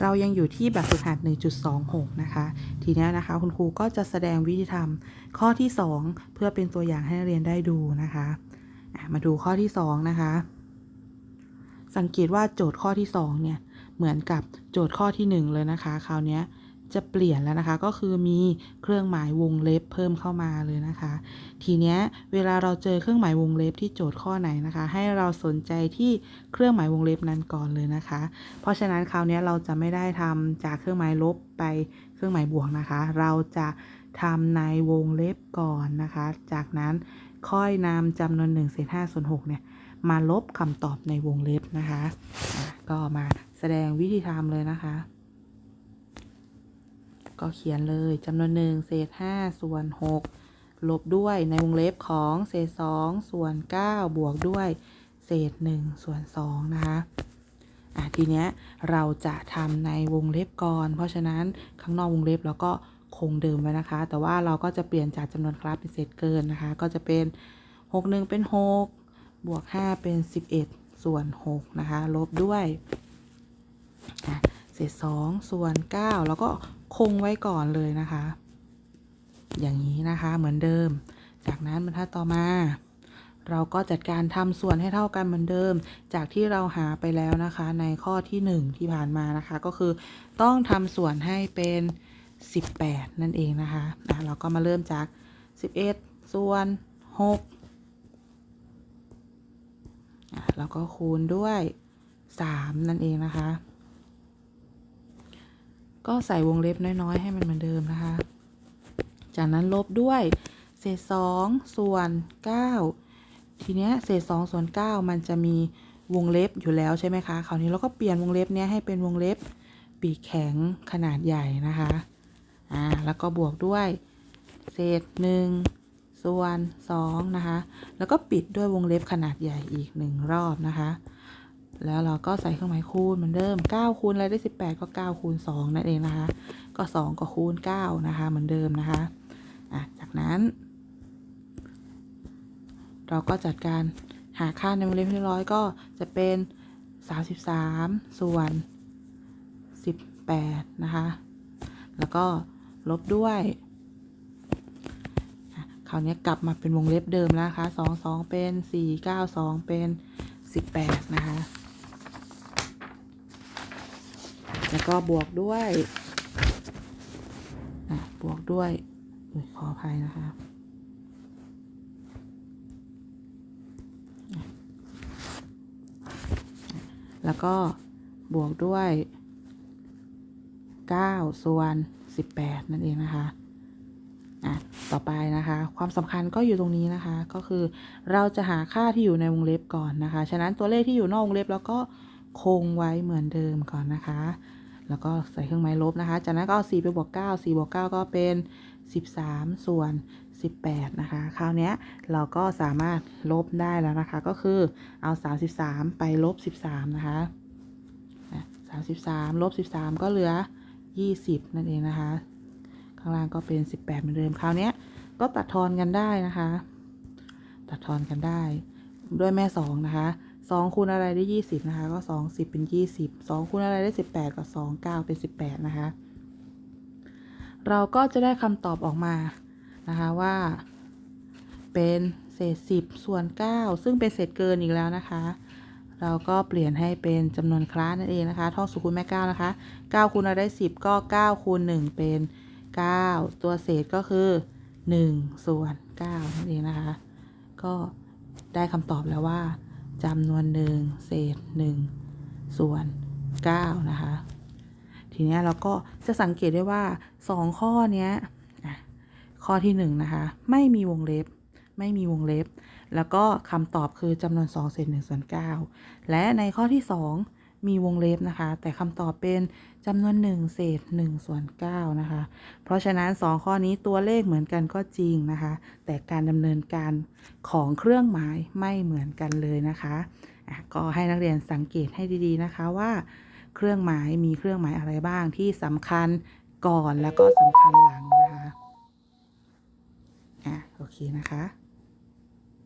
เรายังอยู่ที่แบบฝึกหัด 1.26 นะคะ ทีเนี้ยนะคะ คุณครูก็จะแสดงวิธีทำข้อที่ 2 เพื่อเป็นตัวอย่างให้นักเรียนได้ดูนะคะ มาดูข้อที่ 2 นะคะ สังเกตว่าโจทย์ข้อที่ 2 เนี่ย เหมือนกับโจทย์ข้อที่ 1 เลยนะคะ คราวเนี้ย จะเปลี่ยนแล้วนะคะ ก็คือมีเครื่องหมายวงเล็บเพิ่มเข้ามาเลยนะคะ ทีเนี้ยเวลาเราเจอเครื่องหมายวงเล็บที่โจทย์ข้อไหนนะคะ ให้เราสนใจที่เครื่องหมายวงเล็บนั้นก่อนเลยนะคะ เพราะฉะนั้นคราวนี้เราจะไม่ได้ทำจากเครื่องหมายลบไปเครื่องหมายบวกนะคะ เราจะทำในวงเล็บก่อนนะคะ จากนั้นค่อยนำจำนวน1เศษ5ส่วน6เนี่ยมาลบคำตอบในวงเล็บนะคะะก็มาแสดงวิธีทำเลยนะคะ ก็เขียนเลยจำนวนหนึ่งเศษ5ส่วน6ลบด้วยในวงเล็บของเศษ2ส่วน9บวกด้วยเศษ1ส่วน2นะคะอะทีเนี้ยเราจะทำในวงเล็บก่อน เพราะฉะนั้นข้างนอกวงเล็บเราก็คงเดิมไว้นะคะ แต่ว่าเราก็จะเปลี่ยนจากจำนวนคลาสเป็นเศษเกินนะคะ ก็จะเป็น 6 1 เป็น 6 บวก 5 เป็น 11 ส่วน 6 นะคะ ลบด้วยเศษ2ส่วน 9 แล้วก็ คงไว้ก่อนเลยนะคะ อย่างนี้นะคะเหมือนเดิม จากนั้นบรรทัดต่อมา เราก็จัดการทำส่วนให้เท่ากันเหมือนเดิม จากที่เราหาไปแล้วนะคะ ในข้อที่ 1 ที่ผ่านมานะคะ ก็คือต้องทำส่วนให้เป็น 18 นั่นเองนะคะะเราก็มาเริ่มจาก 11 ส่วน 6แล้วก็คูณด้วย 3 นั่นเองนะคะ ก็ใส่วงเล็บน้อยๆ ให้มันเหมือนเดิมนะคะ จากนั้นลบด้วยเศษ2ส่วน9ทีเนี้ยเศษ2ส่วน9มันจะมีวงเล็บอยู่แล้วใช่ไหมคะ คราวนี้เราก็เปลี่ยนวงเล็บเนี้ยให้เป็นวงเล็บปีกแข็งขนาดใหญ่นะคะ อ่า แล้วก็บวกด้วย เศษ1ส่วน2นะคะ แล้วก็ปิดด้วยวงเล็บขนาดใหญ่อีกหนึ่งรอบนะคะ แล้วเราก็ใส่เครื่องหมายคูณเหมือนเดิม 9 คูณอะไรได้ 18 ก็ 9 คูณ 2 นั่นเองนะคะ ก็ 2 ก็คูณ 9 นะคะ เหมือนเดิมนะคะอะจากนั้น เราก็จัดการหาค่าในวงเล็บที่ร้อยก็จะเป็น 33 ส่วน 18 นะคะ แล้วก็ลบด้วยคราวนี้กลับมาเป็นวงเล็บเดิมแล้วนะคะ 2 2 เป็น 4 9 2 เป็น 18 นะคะ แล้วก็บวกด้วยอะบวกด้วยอุ๊ยขออภัยนะคะแล้วก็บวกด้วย 9 ส่วน 18 นั่นเองนะคะอะต่อไปนะคะ ความสำคัญก็อยู่ตรงนี้นะคะ ก็คือเราจะหาค่าที่อยู่ในวงเล็บก่อนนะคะ ฉะนั้นตัวเลขที่อยู่นอกวงเล็บแล้วก็คงไว้เหมือนเดิมก่อนนะคะ แล้วก็ใส่เครื่องหมายลบนะคะ จากนั้นก็เอา4ไปบวก9 4บวก9ก็เป็น 13 ส่วน 18 นะคะ คราวนี้เราก็สามารถลบได้แล้วนะคะ ก็คือเอา 33 ไปลบ 13 นะคะ 33 ลบ 13 ก็เหลือ 20 นั่นเองนะคะ ข้างล่างก็เป็น 18 เหมือนเดิม คราวนี้ก็ตัดทอนกันได้นะคะ ตัดทอนกันได้ด้วยแม่ 2 นะคะ 2คูณอะไรได้20นะคะ ก็2 10เป็น20 2คูณอะไรได้18ก็2 9เป็น18นะคะ เราก็จะได้คำตอบออกมานะคะว่า เป็นเศษ10ส่วน9ซึ่งเป็นเศษเกินอีกแล้วนะคะ เราก็เปลี่ยนให้เป็นจำนวนคลาสนั่นเองนะคะท่องสุคูณแม่9นะคะ9คูณอะไรได้10ก็9คูณ1เป็น9ตัวเศษก็คือ1ส่วน9นั่นเองนะคะ ก็ได้คำตอบแล้วว่า จำนวนหนึ่งเศษ1ส่วน9นะคะ ทีนี้เราก็จะสังเกตได้ว่า2ข้อนี้ข้อที่1นะคะ ไม่มีวงเล็บ ไม่มีวงเล็บ แล้วก็คำตอบคือจำนวน2เศษ1ส่วน9และในข้อที่2 มีวงเล็บนะคะ แต่คำตอบเป็นจำนวน 1 เศษ1ส่วน9นะคะ เพราะฉะนั้น 2 ข้อนี้ตัวเลขเหมือนกันก็จริงนะคะ แต่การดำเนินการของเครื่องหมายไม่เหมือนกันเลยนะคะอะก็ให้นักเรียนสังเกตให้ดีๆนะคะว่า เครื่องหมายมีเครื่องหมายอะไรบ้างที่สำคัญก่อนแล้วก็สำคัญหลังนะคะอะโอเคนะคะ